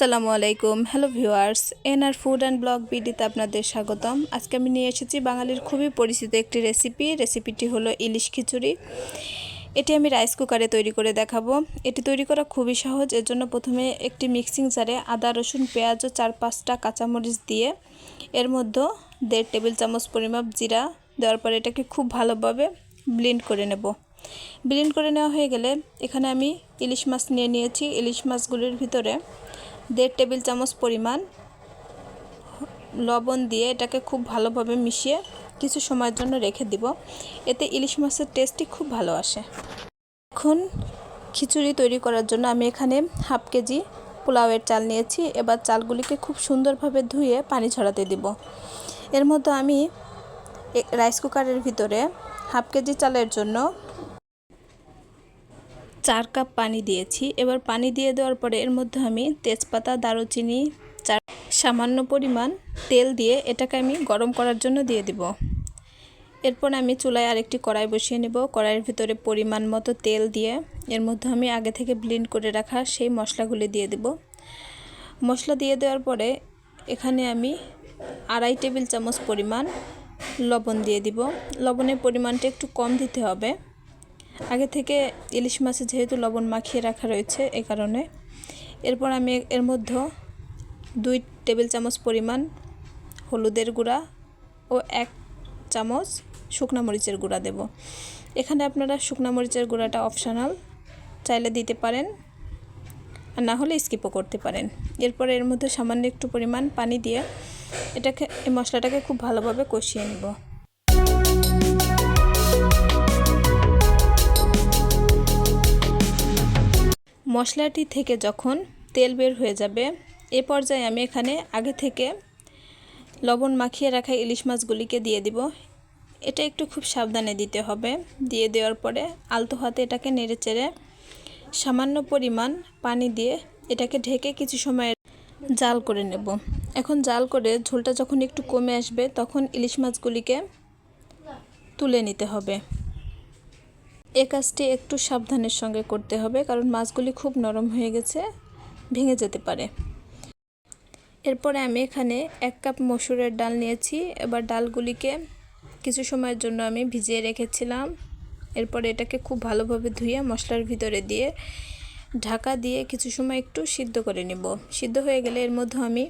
আসসালামু আলাইকুম। Hello viewers NR food and blog বিডিতে আপনাদের স্বাগতম। আজকে আমি নিয়ে এসেছি বাঙালির খুবই পরিচিত একটি রেসিপি রেসিপিটি হলো ইলিশ খিচুড়ি। এটি আমি রাইস কুকারে তৈরি করে দেখাবো। এটি তৈরি করা খুবই সহজ। এর জন্য প্রথমে একটি মিক্সিং জারে আদা, রসুন, পেঁয়াজ ও চার পাঁচটা কাঁচামরিচ দিয়ে এর মধ্যে দেড় টেবিল চামচ পরিমাপ জিরা দেওয়ার পরে এটাকে খুব ভালোভাবে ব্লেন্ড করে নেব। ব্লেন্ড করে নেওয়া হয়ে গেলে এখানে আমি ইলিশ মাছ নিয়ে নিয়েছি। ইলিশ মাছগুলির ভিতরে দেড় টেবিল চামচ পরিমাণ লবণ দিয়ে এটাকে খুব ভালোভাবে মিশিয়ে কিছু সময়ের জন্য রেখে দিব। এতে ইলিশ মাছের টেস্টটি খুব ভালো আসে। এখন খিচুড়ি তৈরি করার জন্য আমি এখানে হাফ কেজি পোলাওয়ের চাল নিয়েছি। এবার চালগুলিকে খুব সুন্দরভাবে ধুয়ে পানি ছড়াতে দিব। এর মধ্যে আমি রাইস কুকারের ভিতরে হাফ কেজি চালের জন্য চার কাপ পানি দিয়েছি। এবার পানি দিয়ে দেওয়ার পরে এর মধ্যে আমি তেজপাতা, দারুচিনি, চার সামান্য পরিমাণ তেল দিয়ে এটাকে আমি গরম করার জন্য দিয়ে দিব। এরপর আমি চুলায় আরেকটি কড়াই বসিয়ে নেব। কড়াইয়ের ভিতরে পরিমাণ মতো তেল দিয়ে এর মধ্যে আমি আগে থেকে ব্লিন্ড করে রাখা সেই মশলাগুলি দিয়ে দেব। মশলা দিয়ে দেওয়ার পরে এখানে আমি আড়াই টেবিল চামচ পরিমাণ লবণ দিয়ে দিব। লবণের পরিমাণটা একটু কম দিতে হবে। আগে থেকে ইলিশ মাছে যেহেতু লবণ মাখিয়ে রাখা রয়েছে এ কারণে, এরপর আমি এর মধ্যে দুই টেবিল চামচ পরিমাণ হলুদের গুঁড়া ও এক চামচ শুকনা মরিচের গুঁড়া দেব। এখানে আপনারা শুকনা মরিচের গুঁড়াটা অপশনাল, চাইলে দিতে পারেন, আর না হলে স্কিপও করতে পারেন। এরপর এর মধ্যে সামান্য একটু পরিমাণ পানি দিয়ে এটাকে, এই মশলাটাকে খুব ভালোভাবে কষিয়ে নেব। মশলাটি থেকে যখন তেল বের হয়ে যাবে, এ পর্যায়ে আমি এখানে আগে থেকে লবণ মাখিয়ে রাখা ইলিশ মাছগুলিকে দিয়ে দিব। এটা একটু খুব সাবধানে দিতে হবে। দিয়ে দেওয়ার পরে আলতো হাতে এটাকে নেড়ে চেড়ে সামান্য পরিমাণ পানি দিয়ে এটাকে ঢেকে কিছু সময় জাল করে নেব। এখন জাল করে ঝোলটা যখন একটু কমে আসবে, তখন ইলিশ মাছগুলিকে তুলে নিতে হবে। এ কাজটি একটু সাবধানের সঙ্গে করতে হবে, কারণ মাছগুলি খুব নরম হয়ে গেছে, ভেঙে যেতে পারে। এরপরে আমি এখানে এক কাপ মসুরের ডাল নিয়েছি। এবার ডালগুলিকে কিছু সময়ের জন্য আমি ভিজিয়ে রেখেছিলাম। এরপরে এটাকে খুব ভালোভাবে ধুয়ে মশলার ভিতরে দিয়ে ঢাকা দিয়ে কিছু সময় একটু সিদ্ধ করে নিব। সিদ্ধ হয়ে গেলে এর মধ্যে আমি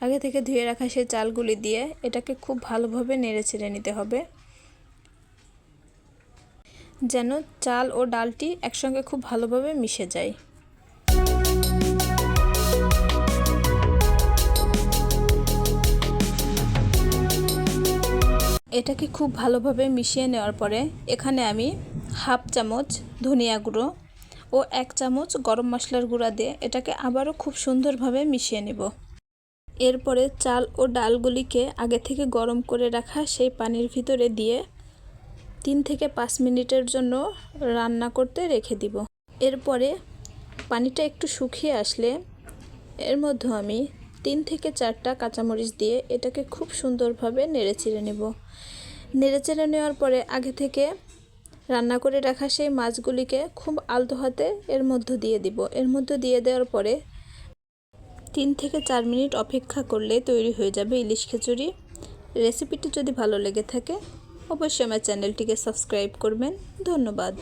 আগে থেকে ধুয়ে রাখা সেই চালগুলি দিয়ে এটাকে খুব ভালোভাবে নেড়ে ছেড়ে নিতে হবে। যেন চাল ও ডালটি একসঙ্গে খুব ভালোভাবে মিশে যায়। এটাকে খুব ভালোভাবে মিশিয়ে নেওয়ার পরে এখানে আমি হাফ চামচ ধনিয়া গুঁড়ো ও এক চামচ গরম মশলার গুঁড়া দিয়ে এটাকে আবারও খুব সুন্দরভাবে মিশিয়ে নেব। এরপরে চাল ও ডালগুলিকে আগে থেকে গরম করে রাখা সেই পানির ভিতরে দিয়ে তিন থেকে পাঁচ মিনিটের জন্য রান্না করতে রেখে দিব। এরপরে পানিটা একটু শুকিয়ে আসলে এর মধ্যে আমি তিন থেকে চারটা কাঁচামরিচ দিয়ে এটাকে খুব সুন্দরভাবে নেড়ে চেড়ে নেব। নেড়ে চেড়ে নেওয়ার পরে আগে থেকে রান্না করে রাখা সেই মাছগুলিকে খুব আলতো হাতে এর মধ্যে দিয়ে দিব। এর মধ্যে দিয়ে দেওয়ার পরে তিন থেকে চার মিনিট অপেক্ষা করলে তৈরি হয়ে যাবে ইলিশ খিচুড়ি। রেসিপিটি যদি ভালো লেগে থাকে অবশ্যই আমার চ্যানেলটিকে সাবস্ক্রাইব করবেন। ধন্যবাদ।